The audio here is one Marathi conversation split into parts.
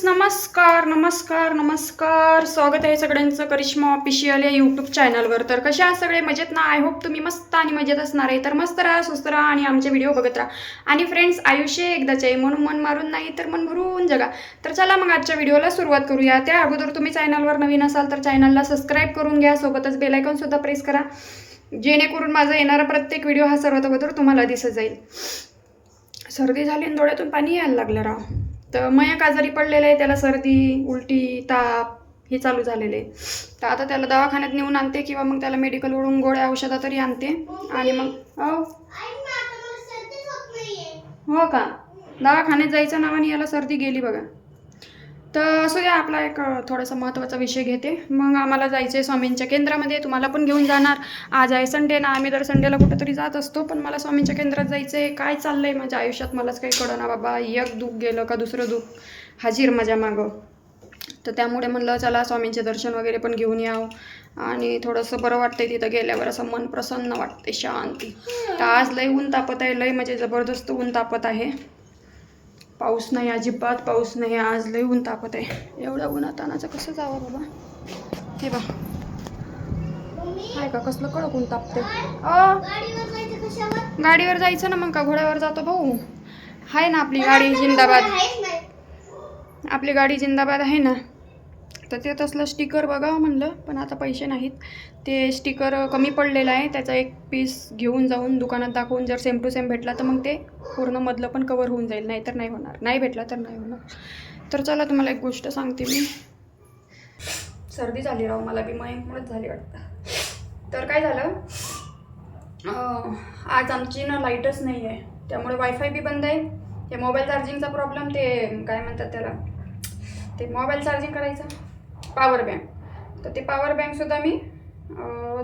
फ्रेंड्स नमस्कार नमस्कार नमस्कार. स्वागत आहे सगळ्यांचं करिश्मा ऑफिशियल या यूट्यूब चॅनलवर तर कशा आहात सगळे? मजेत ना? आय होप तुम्ही मस्त आणि मजेत असणार आहे. तर मस्त राहा स्वस्त राहा आणि आमचे व्हिडिओ बघत राहा. आणि फ्रेंड्स आयुष्य एकदाच आहे. म्हणून मन मारून नाही तर मन भरून जगा. तर चला मग आजच्या व्हिडिओला सुरुवात करूया. त्या अगोदर तुम्ही चॅनलवर नवीन असाल तर चॅनलला सबस्क्राईब करून घ्या. सोबतच बेलायकॉनसुद्धा प्रेस करा. जेणेकरून माझा येणारा प्रत्येक व्हिडिओ हा सर्वात अगोदर तुम्हाला दिसत जाईल. सर्दी झाली आणि डोळ्यातून पाणी यायला लागलं राव. तर मयक आजारी पडलेलं आहे त्याला सर्दी उलटी ताप हे चालू झालेले आहे तर आता त्याला दवाखान्यात नेऊन आणते किंवा मग त्याला मेडिकलवरून गोळ्या औषधा तरी आणते. आणि मग हो. हो का? दवाखान्यात जायचं नावाने याला सर्दी गेली बघा. तर असू द्या आपला एक थोडासा महत्त्वाचा विषय घेते. मग आम्हाला जायचं आहे स्वामींच्या केंद्रामध्ये. तुम्हाला पण घेऊन जाणार. आज आहे संडे ना आम्ही दर संडेला कुठेतरी जात असतो. पण मला स्वामींच्या केंद्रात जायचं आहे काय चाललं आहे माझ्या आयुष्यात? मलाच काही कळना बाबा. एक दुःख गेलं का दुसरं दुःख? हाजीर माझ्या मागं. तर त्यामुळे म्हणलं चला स्वामींचे दर्शन वगैरे पण घेऊन यावं. आणि थोडंसं बरं वाटतंय तिथं गेल्यावर. असं मन प्रसन्न वाटते शांती. तर आज लय ऊन तापत आहे. लय म्हणजे जबरदस्त ऊन तापत आहे. पाऊस नाही अजिबात पाऊस नाही. आज लय ऊन तापत आहे. एवढ्या उन्हातानाचं कसं जावं बाबा? हे बा हाय का कसलं कडक ऊन तापते गाडीवर जायचं ना मग का? घोड्यावर जातो भाऊ. आहे ना आपली गाडी जिंदाबाद. आपली गाडी जिंदाबाद आहे ना? तर ते तसलं स्टिकर बघा म्हणलं पण आता पैसे नाहीत. ते स्टिकर कमी पडलेलं आहे त्याचा एक पीस घेऊन जाऊन दुकानात दाखवून जर सेम टू सेम भेटला तर मग ते पूर्ण मधलं पण कवर होऊन जाईल नाही तर नाही होणार. नाही भेटला तर नाही होणार. तर चला तुम्हाला एक गोष्ट सांगते मी. सर्दी झाली राव मला बी मयमुळेच झाली वाटतं. तर काय झालं? आज आमची ना लाईटच नाही आहे. त्यामुळे वायफाय बी बंद आहे. ते मोबाईल चार्जिंगचा प्रॉब्लेम ते काय म्हणतात त्याला? ते मोबाईल चार्जिंग करायचं. पॉवर बँक तर ते पॉवर बँकसुद्धा मी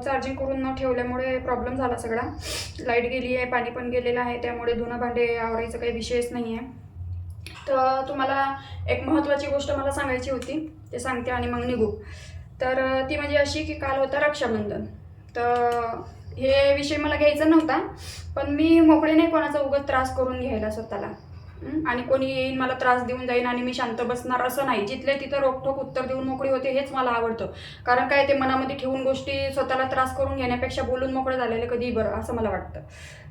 चार्जिंग करून न ठेवल्यामुळे प्रॉब्लेम झाला सगळा. लाइट गेली आहे पाणी पण गेलेलं आहे त्यामुळे धुणं भांडे आवरायचं काही विषयच नाही आहे. तर तुम्हाला एक महत्त्वाची गोष्ट मला सांगायची होती ते सांगते आणि मग निघू. तर ती म्हणजे अशी की काल होता रक्षाबंधन. तर हे विषय मला घ्यायचा नव्हता पण मी मोकळे नाही कोणाचा उगत त्रास करून घ्यायला स्वतःला. आणि कोणी येईन मला त्रास देऊन जाईन आणि मी शांत बसणार असं नाही. जिथले तिथं रोखोक उत्तर देऊन मोकळी होते हेच मला आवडतं. कारण काय ते मनामध्ये ठेवून गोष्टी स्वतःला त्रास करून घेण्यापेक्षा बोलून मोकळे झालेलं कधीही बरं असं मला वाटतं.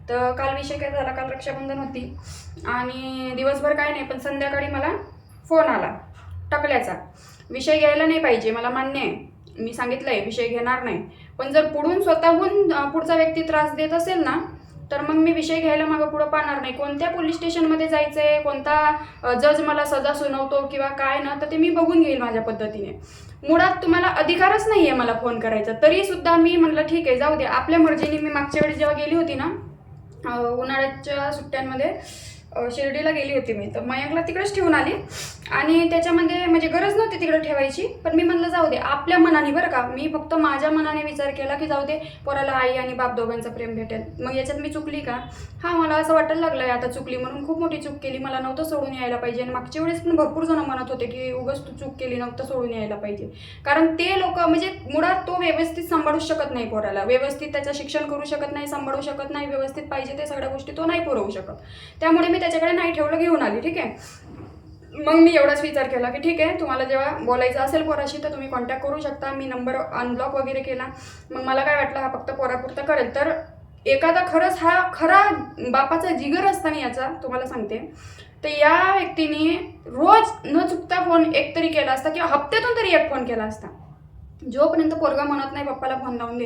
तर काल विषय काय झाला? काल रक्षाबंधन होती. आणि दिवसभर काय नाही पण संध्याकाळी मला फोन आला. टकल्याचा. विषय घ्यायला नाही पाहिजे मला मान्य आहे. मी सांगितलं आहे विषय घेणार नाही. पण जर पुढून स्वतःहून पुढचा व्यक्ती त्रास देत असेल ना तर मग मी विषय घ्यायला मागं पुढं पाहणार नाही. कोणत्या पोलीस स्टेशनमध्ये जायचं आहे कोणता जज मला सजा सुनावतो किंवा काय ना तर ते मी बघून घेईल माझ्या पद्धतीने. मुळात तुम्हाला अधिकारच नाही आहे मला फोन करायचा. तरी सुद्धा मी म्हणलं ठीक आहे जाऊ दे. आपल्या मर्जीने मी मागच्या वेळी जेव्हा गेली होती ना उन्हाळ्याच्या सुट्ट्यांमध्ये शिर्डीला गेली होती मी. तर मयंकला तिकडेच ठेवून आली. आणि त्याच्यामध्ये म्हणजे गरज नव्हती तिकडे ठेवायची. पण मी म्हणलं जाऊ दे आपल्या मनाने बरं का. मी फक्त माझ्या मनाने विचार केला की जाऊ दे पोराला आई आणि बाप दोघांचं प्रेम भेटेल. मग याच्यात मी चुकली का? हां मला असं वाटायला लागलं आहे आता चुकली म्हणून खूप मोठी चूक केली. मला नव्हतं सोडून यायला पाहिजे. आणि मागच्या वेळेस पण भरपूर जण म्हणत होते की उगस तू चूक केली नव्हतं सोडून यायला पाहिजे. कारण ते लोक म्हणजे मुळात तो व्यवस्थित सांभाळू शकत नाही पोराला. व्यवस्थित त्याचं शिक्षण करू शकत नाही सांभाळू शकत नाही. व्यवस्थित पाहिजे ते सगळ्या गोष्टी तो नाही पुरवू शकत. त्यामुळे मी त्याच्याकडे नाही ठेवलं घेऊन आली ठीक आहे? मग मी एवढाच विचार केला की ठीक आहे तुम्हाला जेव्हा बोलायचं असेल पोराशी तर तुम्ही कॉन्टॅक्ट करू शकता. मी नंबर अनब्लॉक वगैरे केला. मग मला काय वाटलं हा फक्त पोरापुरतं करेल. तर एखादा खरंच हा खरा बापाचा जिगर असताना याचा तुम्हाला सांगते. तर या व्यक्तीने रोज न चुकता फोन एक तरी केला असता किंवा हप्त्यातून तरी एक फोन केला असता. जोपर्यंत पोरगा म्हणत नाही पप्पाला फोन लावून दे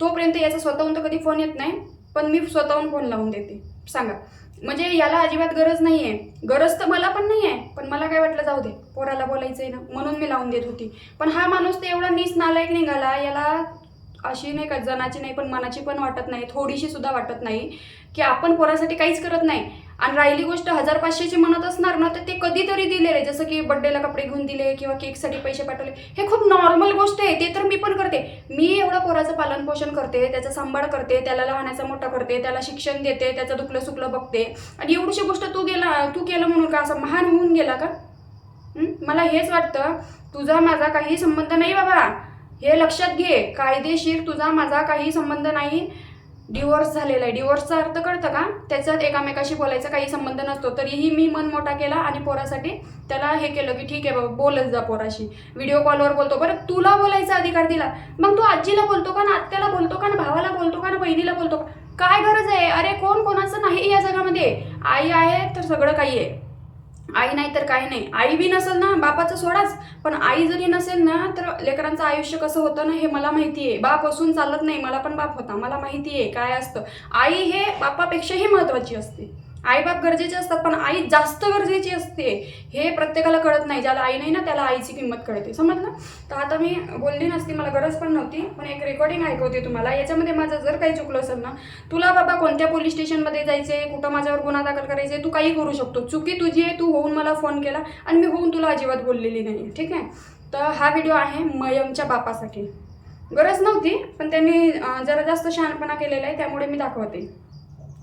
तोपर्यंत याचा स्वतःहून तर कधी फोन येत नाही पण मी स्वतःहून फोन लावून देते. सांगा. म्हणजे याला अजिबात गरज नाही आहे गरज तर मला पण नाही आहे पण मला काय वाटलं जाऊ दे पोराला बोलायचं आहे ना म्हणून मी लावून देत होती. पण हा माणूस तर एवढा नीस नालायक निघाला याला अशी नाही का जनाची नाही पण मनाची पण वाटत नाही थोडीशी सुद्धा वाटत नाही की आपण पोरासाठी काहीच करत नाही. आणि राहिली गोष्ट हजार पाचशेची म्हणत असणार ना तर ते कधीतरी दिले रे जसं की बड्डेला कपडे घेऊन दिले किंवा केकसाठी पैसे पाठवले. हे खूप नॉर्मल गोष्ट आहे. ते तर मी पण करते. मी एवढं पोराचं पालन पोषण करते त्याचा सांभाळ करते त्याला लहानाचा मोठा करते त्याला शिक्षण देते त्याचं दुखलं सुकलं बघते. आणि एवढीशी गोष्ट तू गेला तू केलं म्हणून का? असं महान होऊन गेला का? मला हेच वाटतं तुझा माझा काही संबंध नाही बाबा. हे लक्षात घे. कायदेशीर तुझा माझा काही संबंध नाही. डिवोर्स झालेला आहे. डिवोर्सचा अर्थ कळतं का? त्याच्यात एकामेकाशी बोलायचा काही संबंध नसतो तरीही मी मन मोठा केला आणि पोरासाठी त्याला हे केलं की ठीक आहे बाबा बोलत जा पोराशी. व्हिडिओ कॉलवर बोलतो. बरं तुला बोलायचा अधिकार दिला. मग तू आजीला बोलतो का ना आत्याला बोलतो का ना भावाला बोलतो का ना बहिणीला बोलतो का? काय गरज आहे? अरे कोण कोणाचं नाही या जगामध्ये. आई आहे तर सगळं काही आहे. आई नाही तर काही नाही. आई बी नसेल ना बापाचं सोडाच. पण आई जरी नसेल ना तर लेकरांचं आयुष्य कसं होतं ना हे मला माहिती आहे बाप असून चालत नाही मला पण बाप होता मला माहिती आहे काय असतं. आई हे बापापेक्षाही महत्त्वाची असते. आई बाप गरजेचे असतात पण आई जास्त गरजेची असते हे प्रत्येकाला कळत नाही. ज्याला आई नाही ना त्याला आईची किंमत कळते. समजलं? तर आता मी बोलली नसती मला गरज पण नव्हती पण एक रेकॉर्डिंग ऐकवते तुम्हाला. याच्यामध्ये माझं जर काही चुकलं असेल ना तुला बाबा कोणत्या पोलीस स्टेशनमध्ये जायचे कुठं माझ्यावर गुन्हा दाखल करायचे तू काही करू शकतो. चुकी तुझी आहे तू होऊन मला फोन केला आणि मी होऊन तुला अजिबात बोललेली नाही ठीक आहे? तर हा व्हिडिओ आहे मयमच्या बापासाठी. गरज नव्हती पण त्यांनी जरा जास्त शहाणपणा केलेला आहे त्यामुळे मी दाखवते.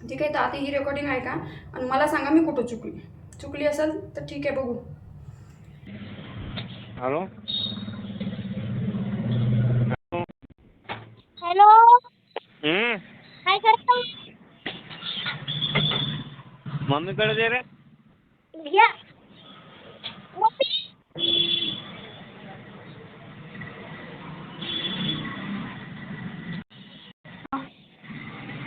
ठीक आहे तर आता ही रेकॉर्डिंग ऐका आणि मला सांगा मी कुठं चुकली. चुकली असेल तर ठीक आहे बघू. हॅलो? हॅलो? हम्म? काय करतो? मम्मीकडे दे रे. या.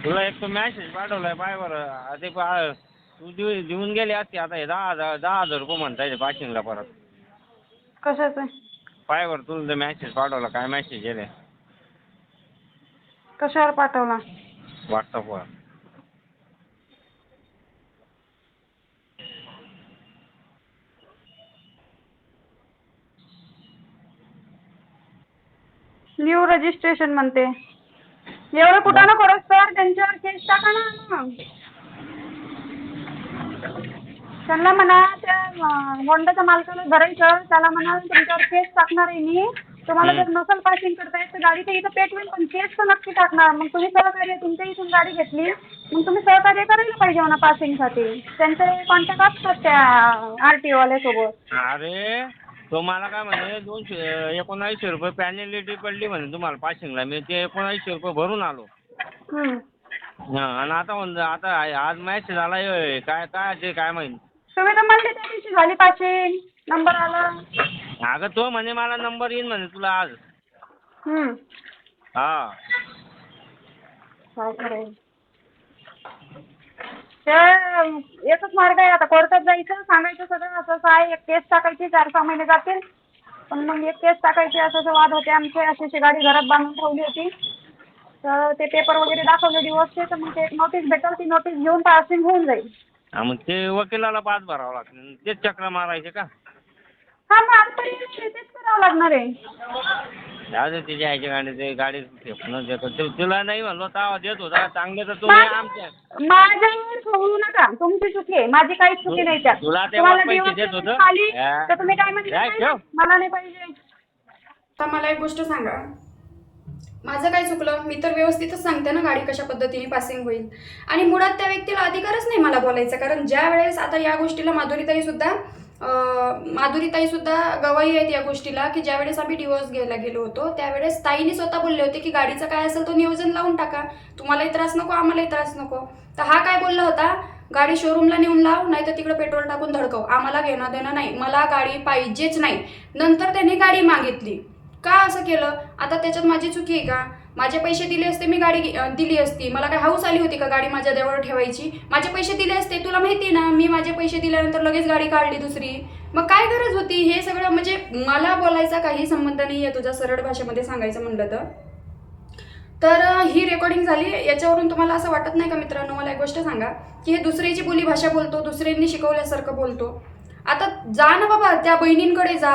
तुला एक तो मॅसेज पाठवलाय पाय बरं. ते पा- तू देऊ देऊन गेली असती आता हे दहा हजार दहा हजार रुपये म्हणता येते पाशिंगला परत. कशाचं? पाय बरं तुला ते मॅसेज पाठवला काय मॅसेज गेले कशावर पाठवला? व्हॉट्सअपवर न्यू रजिस्ट्रेशन म्हणते. एवढं कुठं ना करत सर त्यांच्यावर केस टाका ना. त्यांना म्हणा त्या होंडाच्या मालकाला धरायचं त्याला म्हणा तुमच्यावर केस टाकणार आहे मी. तुम्हाला जर नसल पासिंग करता येत तर गाडी तर इथं पेटवेल पण केस तर नक्की टाकणार. मग तुम्ही सहकार्य तुमच्या इथून गाडी घेतली. मग तुम्ही सहकार्य करायला पाहिजे म्हणा पासिंगसाठी त्यांचे कॉन्टॅक्ट असतात त्या आर टी ओवाल्यासोबत अरे तो मला काय म्हणे दोनशे एकोणावीसशे रुपये पॅनॅलिटी पडली म्हणे तुम्हाला पाशिंगला मी ते एकोणावीसशे रुपये भरून आलो. हां. आणि आता म्हणलं आता आज मॅसेज आला हे काय काय ते काय माहिती. तुम्ही तर म्हणले त्या दिवशी झाली पासिंग. नंबर आला. अगं तो म्हणे मला नंबर येईन म्हणे तुला आज. हा. काय करायचं ते एकच मार्ग आहे. आता कोर्टात जायचं सांगायचं सगळं. असं असं आहे. एक केस टाकायची चार सहा महिने जातील. पण मग एक केस टाकायची असं असं वाद होते आमचे. अशी अशी गाडी घरात बांधून ठेवली होती. तर ते पेपर वगैरे दाखवले डिवोर्सचे तर मग ते एक नोटीस भेटेल. ती नोटीस घेऊन पासिंग होऊन जाईल. हा मग ते वकिलाला पास भरावं लागेल तेच चक्र मारायचे का? हा मग आजपर्यंत तेच करावं लागणार आहे. जाऊ दे तिच्या आईच्या गाडी ते गाडी फेकून देतो. तु- तुला नाही म्हणलो तेव्हा देत होता. चांगले तर तुम्ही आमच्या. माझ्यावर सोडू नका. तुमची चुकी आहे. माझी काहीच चुकी नाही त्यात. तुला तेव्हा तुम्हाला पैसे divorce देत होतं? notice आली हा. तर तुम्ही काय? ठेव. मला नाही पाहिजे. आता मला एक गोष्ट सांगा. माझं काय चुकलं? मी तर व्यवस्थितच सांगते ना गाडी कशा पद्धतीने पासिंग होईल. आणि मुळात त्या व्यक्तीला अधिकारच नाही मला बोलायचा. कारण ज्या वेळेस आता या गोष्टीला माधुरीताई सुद्धा माधुरीताईसुद्धा माधुरीताई सुद्धा गवाही आहेत या गोष्टीला की ज्यावेळेस आम्ही डिवोर्स घ्यायला गेलो होतो त्यावेळेस ताईने स्वतः बोलले होते की गाडीचं काय असेल तो नियोजन लावून टाका. तुम्हालाही त्रास नको आम्हालाही त्रास नको. तर हा काय बोलला होता? गाडी शोरूमला नेऊन लाव नाही तर तिकडे पेट्रोल टाकून धडकव. आम्हाला घेणं देणं नाही मला गाडी पाहिजेच नाही. नंतर त्याने गाडी मागितली. का असं केलं? आता त्याच्यात माझी चुकी आहे का? माझे पैसे दिले असते मी गाडी दिली असती. मला काय हाऊस आली होती का गाडी माझ्या देवावर ठेवायची? माझे पैसे दिले असते तुला माहिती आहे ना मी माझे पैसे दिल्यानंतर लगेच गाडी काढली दुसरी. मग काय गरज होती? हे सगळं म्हणजे मला बोलायचा काही संबंध नाही आहे तुझ्या सरळ भाषेमध्ये सांगायचं म्हणलं तर. तर ही रेकॉर्डिंग झाली. याच्यावरून तुम्हाला असं वाटत नाही का मित्रांनो? मला एक गोष्ट सांगा की हे दुसऱ्याची बोली भाषा बोलतो दुसऱ्यांनी शिकवल्यासारखं बोलतो. आता जा ना बाबा त्या बहिणींकडे जा.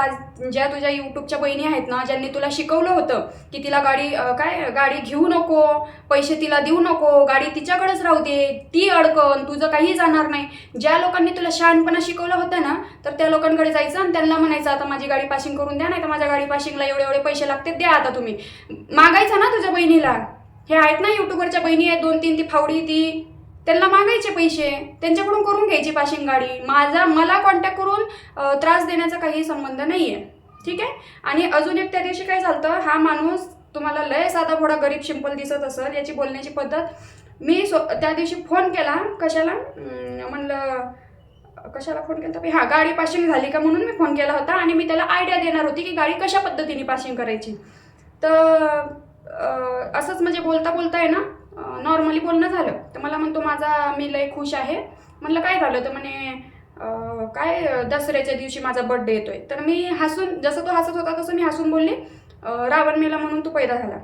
ज्या तुझ्या यूट्यूबच्या बहिणी आहेत ना ज्यांनी तुला शिकवलं होतं की तिला गाडी काय गाडी घेऊ नको पैसे तिला देऊ नको गाडी तिच्याकडेच राहू दे ती अडकन तुझं काही जाणार नाही. ज्या लोकांनी तुला शहाणपणा शिकवलं होतं ना तर त्या लोकांकडे जायचं आणि त्यांना म्हणायचं आता माझी गाडी पासिंग करून द्या नाही तर माझ्या गाडी पाशिंगला एवढे एवढे पैसे लागते द्या आता तुम्ही. मागायचं ना तुझ्या बहिणीला. हे आहेत ना युट्यूबवरच्या बहिणी आहेत दोन तीन ती फावडी ती त्यांना मागायचे पैसे त्यांच्याकडून करून घ्यायची पाशिंग गाडी. माझा मला कॉन्टॅक्ट करून त्रास देण्याचा काही संबंध नाही आहे ठीक आहे? आणि अजून एक त्या दिवशी काय झालं हा माणूस तुम्हाला लय साधा थोडा गरीब शिंपल दिसत असेल याची बोलण्याची पद्धत. मी स्व त्या दिवशी फोन केला. कशाला? म्हणलं कशाला फोन केला होता? हा गाडी पासिंग झाली का म्हणून मी फोन केला होता आणि मी त्याला आयडिया देणार होती की गाडी कशा पद्धतीने पासिंग करायची. तर असंच म्हणजे बोलता बोलता आहे ना नॉर्मली बोलणं झालं. तर मला म्हणतो माझा मी लय खुश आहे. म्हणलं काय झालं? तर म्हणे काय दसऱ्याच्या दिवशी माझा बड्डे येतोय. तर मी हसून जसं तो हसत होता तसं मी हसून बोलले. रावण मेला म्हणून तू पैदा झाला.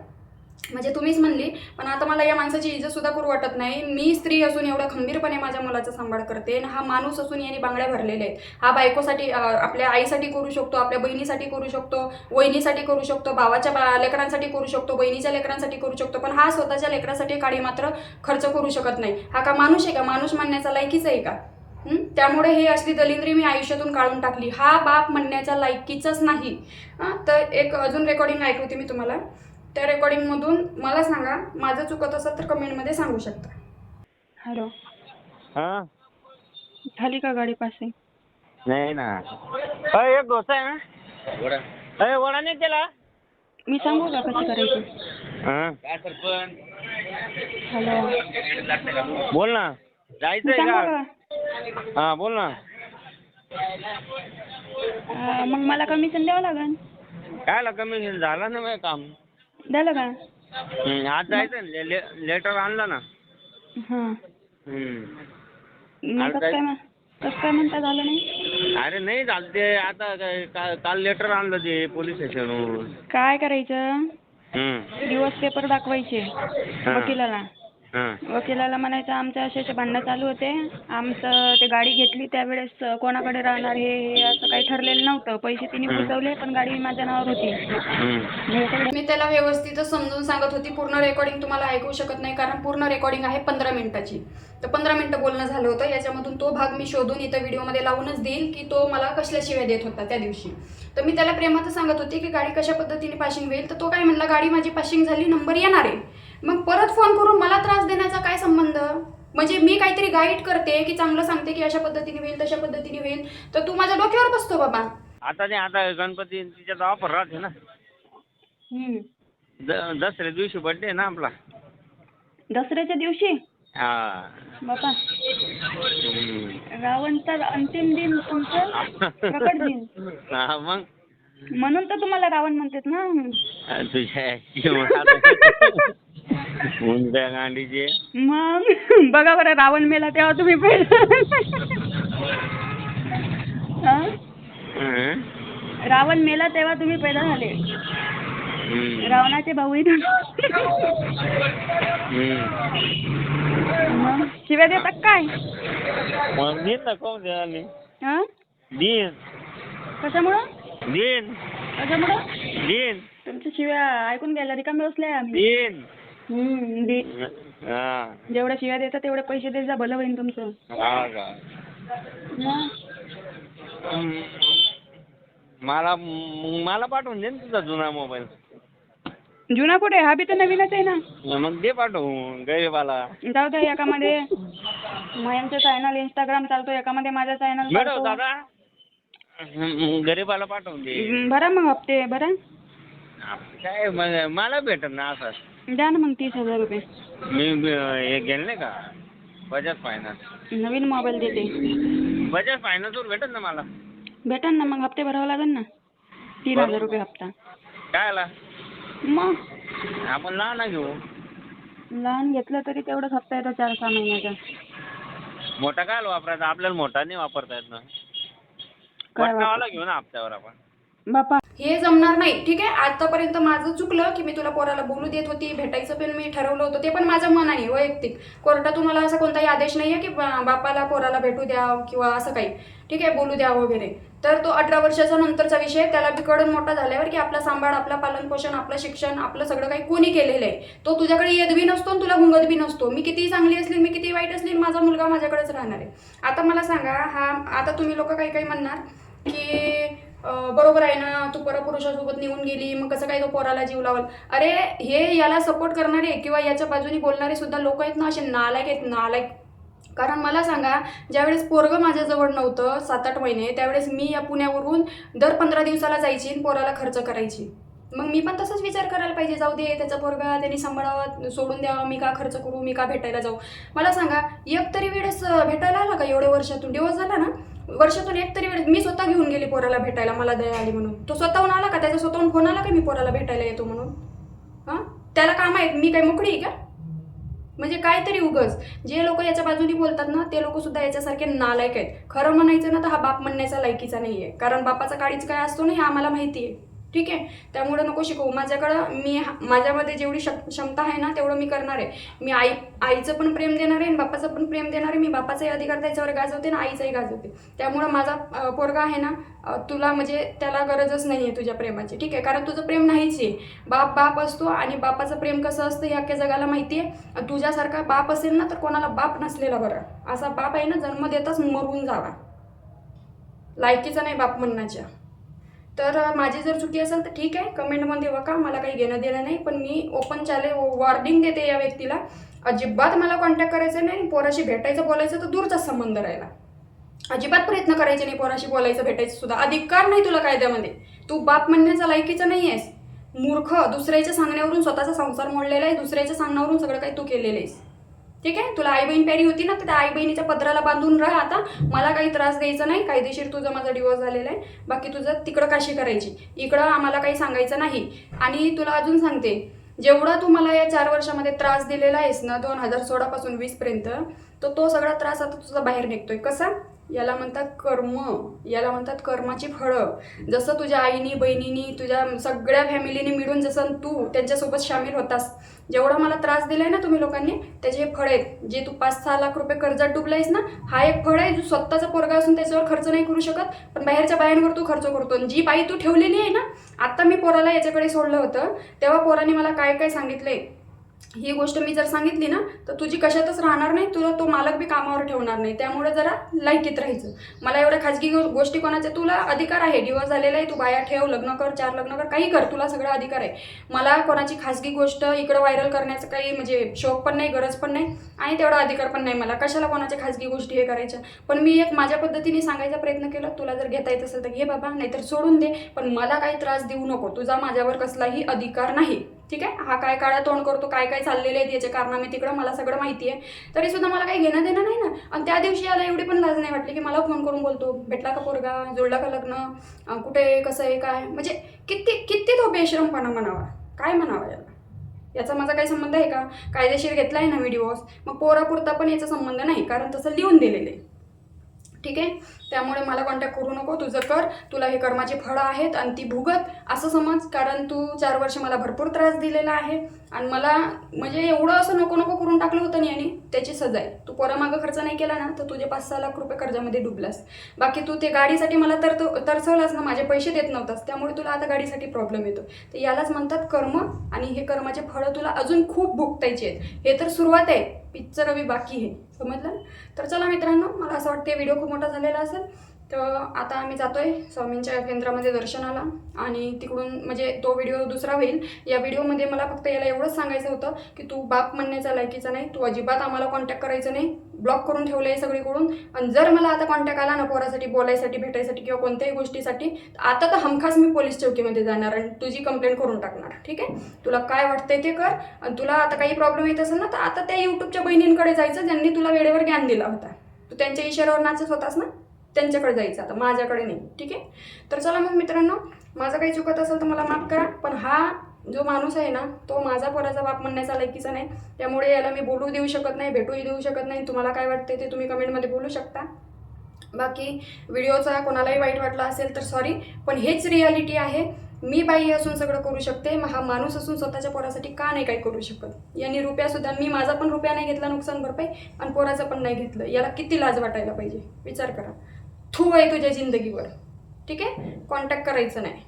म्हणजे तुम्हीच म्हणली पण आता मला या माणसाची इज्जतसुद्धा करू वाटत नाही. मी स्त्री असून एवढं खंबीरपणे माझ्या मुलाचा सांभाळ करते आणि हा माणूस असून याने बांगड्या भरलेल्या आहेत. हा बायकोसाठी आपल्या आईसाठी करू शकतो आपल्या बहिणीसाठी करू शकतो वहिनीसाठी करू शकतो भावाच्या बा लेकरांसाठी करू शकतो बहिणीच्या लेकरांसाठी करू शकतो पण हा स्वतःच्या लेकरासाठी काळी मात्र खर्च करू शकत नाही. हा का माणूस आहे का? माणूस म्हणण्याचा लायकीच आहे का? त्यामुळे हे असली दलिंद्री मी आयुष्यातून काढून टाकली. हा बाप म्हणण्याच्या लायकीचाच नाही. तर एक अजून रेकॉर्डिंग ऐकवते मी तुम्हाला. त्या रेकॉर्डिंगमधून मला सांगा माझं चुकत असेल तर कमेंटमध्ये सांगू शकता. हॅलो. हा? झाली का गाडी पासिंग नाही ना. अय, एक डोसा आहे ना? वडा. अय वडा नाही केला मी सांगू का कशी करायची? हा. हॅलो. बोल ना. जायचंय सांगू का? का हा बोल ना. मग मला कमिशन द्यावं लागेल काय कमी झालं ना माझं काम. द्यालं का? आज जायचं ना ले- ले- लेटर आणलं ना. हां. हं. मी आज कसं काय म्हण- कसं काय म्हणता झालं नाही? अरे नाही झालं ते आता काय- का- काल लेटर आणलं ते पोलीस स्टेशनवरून काय करायचं. दिवस पेपर दाखवायचे वकिलाला. वकिलाला म्हणायचं आमचं असे असे भांडणं चालू होते. आमचं ते गाडी घेतली त्यावेळेस कोणाकडे राहणार हे हे असं काही ठरलेलं नव्हतं. पैसे तिने बुजवले पण गाडी माझ्या नावावर होती. हं. मी त्याला व्यवस्थितच समजून सांगत होती पूर्ण रेकॉर्डिंग तुम्हाला ऐकू शकत नाही कारण पूर्ण रेकॉर्डिंग आहे पंधरा मिनिटाची. तर पंधरा मिनिटं बोलणं झालं होतं. याच्यामधून तो भाग मी शोधून इथं व्हिडिओमध्ये लावूनच देईल की तो मला कसल्या शिव्या देत होता त्या दिवशी. तर मी त्याला प्रेमातच सांगत होती की गाडी कशा पद्धतीने पाशिंग होईल? तर तो काय म्हणला गाडी माझी पाशिंग झाली नंबर येणार आहे. मग परत फोन करून मला त्रास देण्याचा काय संबंध? म्हणजे मी काहीतरी गाईड करते की चांगलं सांगते की अशा पद्धतीने होईल तशा पद्धतीने होईल. तर तू माझ्या डोक्यावर बसतो बाबा. आता नाही आता गणपती ऑफर राहते ना. द दसऱ्या दिवशी बड्डे आहे ना आपला. दसऱ्याच्या दिवशी? हा. बापा. हं. रावणचा अंतिम दिन तुमचं प्रकट दिन. हा मग? म्हणून तर तुम्हाला रावण म्हणतात ना. तुझ्या गांडीचे मग? बघा बरं रावण मेला तेव्हा तुम्ही पैदा? रावण मेला तेव्हा तुम्ही पैदा झाले. रावणाचे भाऊ. मग शिव्या देतात काय? मग दिन ना नाही हा? दिन कशामुळं? दिन कशामुळं? दिन तुमच्या शिव्या ऐकून घ्यायला रिकामे बसले आम्ही. दिन हम्म, दे. हा. जेवढ्या शिव्या देतात तेवढे पैसे देत जा भलं होईन तुमचं. हा का. मला मला पाठवून दे ना तुझा जुना मोबाईल. जुना कुठे? हा बी तर नवीनच आहे ना. मग दे पाठवून गरीबाला. जाऊ द्या एकामध्ये मयांचं चॅनल इंस्टाग्राम चालतो एकामध्ये माझा चॅनल चालतो. दादा. गरीबाला पाठवून दे. भरा मग हप्ते भरा. काय? म- मला भेटत ना असं. द्या ना मग तीस हजार रुपये. मी मी हे गेले नाही का? बजाज फायनान्स. नवीन मोबाईल देते. बजाज फायनान्सवर भेटत ना मला? भेटेल ना मग हप्ते भरावे लागेल ना. तीन हजार रुपये हप्ता. काय आला? मग? आपण लहान घेऊ लहान घेतलं तरी तेवढंच हप्ता येतो चार सहा महिन्याचा. मोठा काय वापरायचा? आपल्याला मोठा नाही वापरता येत ना. काय घेऊ ना हप्त्यावर आपण. बापा. हे जमणार नाही ठीक आहे? आतापर्यंत माझं चुकलं की मी तुला पोराला बोलू देत होती भेटायचं पण मी ठरवलं होतं ते पण माझ्या मनाने वैयक्तिक. कोर्टातून मला असा कोणताही आदेश नाही आहे की बापाला पोराला भेटू द्या किंवा असं काही. ठीक आहे? बोलू द्या वगैरे. तर तो अठरा वर्षाचा नंतरचा विषय त्याला बिकडून मोठा झाल्यावर की आपला सांभाळ आपला पालनपोषण आपलं शिक्षण आपलं सगळं काही कोणी केलेलं आहे. तो तुझ्याकडे येत बी नसतो आणि तुला घुंगत बी नसतो. मी कितीही चांगली असली मी किती वाईट असली माझा मुलगा माझ्याकडेच राहणार आहे. आता मला सांगा हा आता तुम्ही लोक काही काही म्हणणार की बरोबर आहे ना तू परपुरुषासोबत निघून गेली मग कसं काय तो पोराला जीव लावल? अरे हे याला सपोर्ट करणारे किंवा याच्या बाजूने बोलणारे सुद्धा लोक आहेत ना असे नालायक आहेत नालायक. कारण मला सांगा ज्यावेळेस पोरगं माझ्याजवळ नव्हतं सात आठ महिने त्यावेळेस मी या पुण्यावरून दर पंधरा दिवसाला जायची आणि पोराला खर्च करायची. मग मी पण तसंच विचार करायला पाहिजे जाऊ दे त्याचा पोरगा त्यांनी सांभाळावा सोडून द्यावा मी का खर्च करू मी का भेटायला जाऊ? मला सांगा एक तरी वेळेस भेटायला आला का एवढ्या वर्षातून? दिवस झाला ना? वर्षातून एक तरी वेळ मी स्वतः घेऊन गेली पोराला भेटायला मला दया आली म्हणून. तो स्वतःहून आला का? त्याचा स्वतःहून फोन आला का मी पोराला भेटायला येतो म्हणून? हां? त्याला काम आहे? मी काय मोकळी आहे का? म्हणजे काहीतरी उगच. जे लोक याच्या बाजूनी बोलतात ना ते लोक सुद्धा याच्यासारखे नालायक आहेत. खरं म्हणायचं ना तर हा बाप म्हणण्याचा लायकीचा नाही आहे कारण बापाचा काळीच काय असतो ना हे आम्हाला माहिती आहे ठीक आहे? त्यामुळे नको शिकवू. माझ्याकडं मी हा- माझ्यामध्ये जेवढी शक क्षमता आहे ना तेवढं मी करणार आहे. मी आई आईचं पण प्रेम देणार आहे आणि बापाचं पण प्रेम देणार आहे. मी बापाचाही अधिकार त्याच्यावर गाजवते आणि आईचाही गाजवते. त्यामुळं माझा पोरगा आहे ना तुला म्हणजे त्याला गरजच नाही आहे तुझ्या प्रेमाची. ठीक आहे? कारण तुझं प्रेम नाहीच आहे. बाप बाप असतो आणि बापाचं प्रेम कसं असतं हे अख्ख्या जगाला माहिती आहे. तुझ्यासारखा बाप असेल ना तर कोणाला बाप नसलेला बरं. असा बाप आहे ना जन्म देताच मरून जावा. लायकीचा नाही बाप म्हणण्याच्या. तर माझी जर चुकी असेल तर ठीक आहे कमेंटमध्ये बघा मला काही घेणं देणं नाही पण मी ओपन चाले वॉर्निंग देते या व्यक्तीला. अजिबात मला कॉन्टॅक्ट करायचा नाही पोराशी भेटायचं बोलायचं तर दूरचा संबंध राहिला. अजिबात प्रयत्न करायचे नाही पोराशी बोलायचं भेटायचं सुद्धा. अधिकार नाही तुला कायद्यामध्ये. तू बाप म्हणण्याचा लायकीचा नाही आहेस. मूर्ख दुसऱ्याच्या सांगण्यावरून स्वतःचा संसार मोडलेला आहे दुसऱ्याच्या सांगण्यावरून सगळं काही तू केलेलं आहेस. ठीक आहे? तुला आई बहीण प्यारी होती ना तर त्या आई बहिणीच्या पदराला बांधून राहा आता. मला काही त्रास द्यायचा नाही. कायदेशीर तुझा माझा डिवोर्स झालेला आहे. बाकी तुझं तिकडं काशी करायची. इकडं आम्हाला काही सांगायचं नाही. आणि तुला अजून सांगते जेवढा तू मला या चार वर्षामध्ये त्रास दिलेला आहेस ना दोन हजार सोळापासून वीसपर्यंत तर तो सगळा त्रास आता तुझा बाहेर निघतोय. कसा? याला म्हणतात कर्म. याला म्हणतात कर्माची फळं. जसं तुझ्या आईनी बहिणीनी तुझ्या सगळ्या फॅमिलीने मिळून जसं तू त्यांच्यासोबत सामील होतास जेवढा मला त्रास दिलाय ना तुम्ही लोकांनी त्याचे हे फळ आहेत. जे तू पाच सहा लाख रुपये कर्जात डुबलायस ना हा एक फळ आहे जो स्वतःचा पोरगा असून त्याच्यावर खर्च नाही करू शकत पण बाहेरच्या बायांवर तू खर्च करतो. आणि जी बाई तू ठेवलेली आहे ना आता मी पोराला याच्याकडे सोडलं होतं तेव्हा पोराने मला काय काय सांगितलंय? ही गोष्ट मी जर सांगितली ना तर तुझी कशातच राहणार नाही तुला तो मालक बी कामावर ठेवणार नाही. त्यामुळे जरा लायकीत राहायचं. मला एवढ्या खाजगी गो- गोष्टी कोणाच्या तुला अधिकार आहे. डिवोर्स झालेला आहे तू बाया ठेव लग्न कर चार लग्न कर काही कर तुला सगळा अधिकार आहे. मला कोणाची खाजगी गोष्ट इकडं व्हायरल करण्याचं काही म्हणजे शौक पण नाही गरज पण नाही आणि तेवढा अधिकार पण नाही मला. कशाला कोणाच्या खाजगी गोष्टी हे करायच्या? पण मी एक माझ्या पद्धतीने सांगायचा प्रयत्न केला तुला जर घेता येत असेल तर घे बाबा नाहीतर सोडून दे पण मला काही त्रास देऊ नको. तुझा माझ्यावर कसलाही अधिकार नाही. ठीक आहे? हा काय काळा तोंड करतो काय काय चाललेले आहेत याचे कारनामे तिकडं मला सगळं माहिती आहे. तरी सुद्धा मला काही घेणं देणं नाही ना. आणि त्या दिवशी याला एवढी पण लाज नाही वाटली की मला फोन करून बोलतो भेटला का पोरगा जोडला का लग्न कुठे आहे कसं आहे काय? म्हणजे किती किती तो बेश्रमपणा म्हणावा? काय म्हणावा याला? याचा माझा काही संबंध आहे का? कायदेशीर घेतला आहे ना व्हिडिओज मग पोरापुरता पण याचा संबंध नाही कारण तसं लिहून दिलेलं आहे. ठीक आहे? त्यामुळे मला कॉन्टॅक्ट करू नको तुझं कर. तुला हे कर्माचे फळं आहेत आणि ती भुगत. असं समज कारण तू चार वर्ष मला भरपूर त्रास दिलेला आहे. आणि मला म्हणजे एवढं असं नको नको करून टाकलं होतं नाही आणि त्याची सजा आहे. तू पोरामागं खर्च नाही केला ना तर तुझे पाच सहा लाख रुपये कर्जामध्ये डुबलास. बाकी तू ते गाडीसाठी मला तर तरसवलास ना माझे पैसे देत नव्हतास त्यामुळे तुला आता गाडीसाठी प्रॉब्लेम येतो. तर यालाच म्हणतात कर्म आणि हे कर्माचे फळं तुला अजून खूप भुगतायची आहेत. हे तर सुरुवात आहे पिक्चर अवी बाकी आहे. समजलं? तर चला मित्रांनो मला असं वाटते व्हिडिओ खूप मोठा झालेला असेल. तर आता आम्ही जातो आहे स्वामींच्या केंद्रामध्ये दर्शनाला. आणि तिकडून म्हणजे तो व्हिडिओ दुसरा होईल. या व्हिडिओमध्ये मला फक्त याला एवढंच सांगायचं होतं की तू बाप म्हणण्याचा लायकीचा नाही तू अजिबात आम्हाला कॉन्टॅक्ट करायचं नाही ब्लॉक करून ठेवलं आहे सगळीकडून. आणि जर मला आता कॉन्टॅक्ट आला ना पोरासाठी बोलायसाठी भेटायसाठी किंवा कोणत्याही गोष्टीसाठी आता तर हमखास मी पोलीस चौकीमध्ये जाणार आणि तुझी कंप्लेंट करून टाकणार. ठीक आहे? तुला काय वाटतंय ते कर. आणि तुला आता काही प्रॉब्लेम येत असेल ना तर आता त्या यूट्यूबच्या बहिणींकडे जायचं ज्यांनी तुला वेळेवर ज्ञान दिला होता. तू त्यांच्या इशाऱ्यावर नाचत होतास ना? त्यांच्याकडे जायचं आता माझ्याकडे नाही ठीक आहे? तर चला मग मित्रांनो माझं काही चुकत असेल तर मला माफ करा पण हा जो माणूस आहे ना तो माझा पोराचा बाप म्हणण्याचा लायकीचा नाही. त्यामुळे याला मी बोलू देऊ शकत नाही भेटूही देऊ शकत नाही. तुम्हाला काय वाटते ते तुम्ही कमेंटमध्ये बोलू शकता. बाकी व्हिडिओचा कोणालाही वाईट वाटला असेल तर सॉरी पण हेच रियालिटी आहे. मी बाई असून सगळं करू शकते मग हा माणूस असून स्वतःच्या पोरासाठी का नाही काही करू शकत? यांनी रुपयासुद्धा मी माझा पण रुपया नाही घेतला नुकसान भरपाई आणि पोराचं पण नाही घेतलं. याला किती लाज वाटायला पाहिजे? विचार करा. थू आहे तुझ्या जिंदगीवर. ठीक आहे? कॉन्टॅक्ट करायचं नाही.